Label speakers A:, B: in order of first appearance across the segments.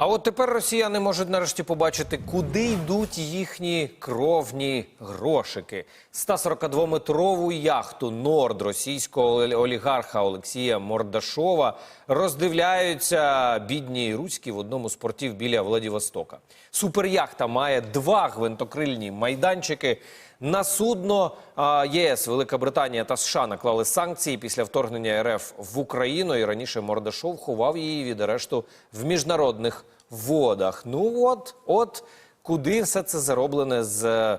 A: А от тепер росіяни можуть нарешті побачити, куди йдуть їхні кровні грошики. 142-метрову яхту Норд російського олігарха Олексія Мордашова роздивляються бідні руські в одному з портів біля Владивостока. Суперяхта має два гвинтокрильні майданчики. На судно ЄС, Велика Британія та США наклали санкції після вторгнення РФ в Україну. І раніше Мордашов ховав її від арешту в міжнародних водах. Ну от, от куди все це зароблене з е,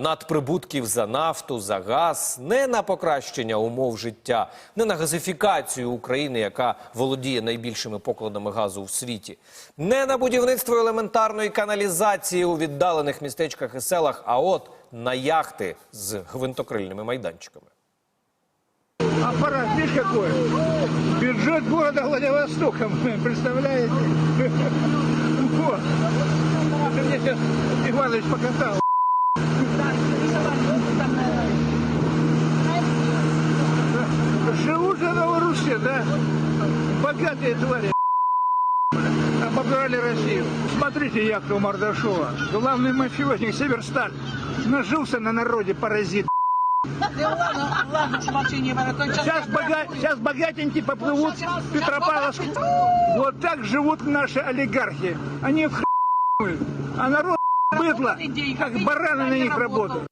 A: надприбутків за нафту, за газ, не на покращення умов життя, не на газифікацію України, яка володіє найбільшими покладами газу в світі, не на будівництво елементарної каналізації у віддалених містечках і селах, а от на яхти з гвинтокрильними майданчиками.
B: Аппарат, видишь какой? Бюджет города Владивостока, представляете? Вот. Это мне сейчас Иванович покатал. Живут же Руси, да? Богатые твари. Обобрали Россию. Смотрите яхту Мордашова. Главный мафиозник Северсталь. Нажился на народе паразит.
C: Ладно, ладно, чувачи, не надо. Только
B: Сейчас, бога- сейчас богатенькие поплывут в Петропавловск. Вот так живут наши олигархи. Они в а народ быдло, как бараны на них работают.